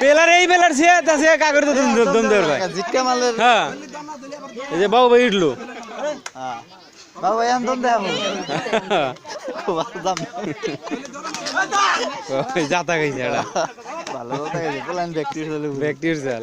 Pillar এই pillar সে তা সে কাগর তো দম দম দেওয়ার ভাই। জিটকা মালের হ্যাঁ। এই যে বাবু ভাই উঠল হ্যাঁ। বাবা এখন দম দেখাবো দাম জাতা খাইছে এটা ভালো কথা গেছে প্ল্যান ব্যক্তির চাল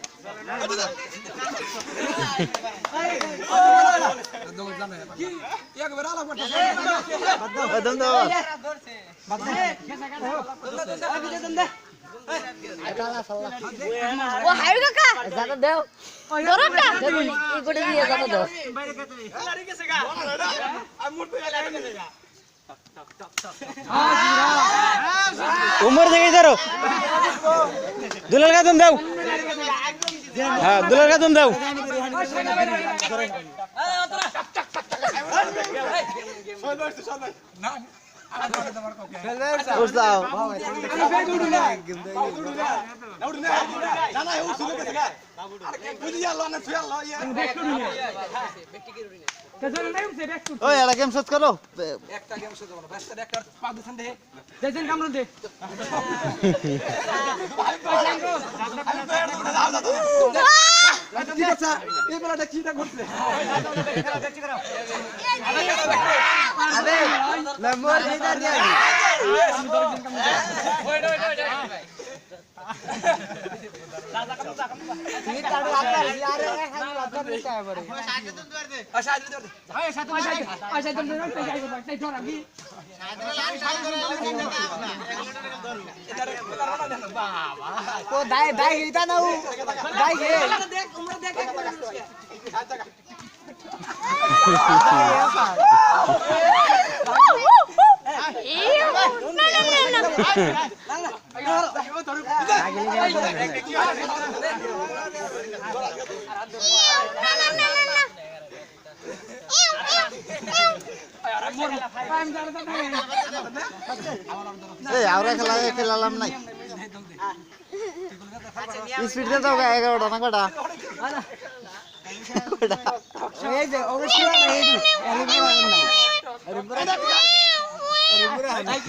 ও হাই কাকা জানা দেও দরবটা হ্যাঁ দুলার বেতন দাও। ওই একটা গেম শোধ করো। একটা গেম শোধ করো ব্যস্ত একটা। পা দিছেন দে দেন কামড় দে আচ্ছা এই মেলাটা কিটা করছে আচ্ছা ও দাই দাই গিতা না এই আওরা খেলা খেলালাম নাই স্পিড দেন তো এগারোটা না কটা এই যে ওরে খেলা নাই এই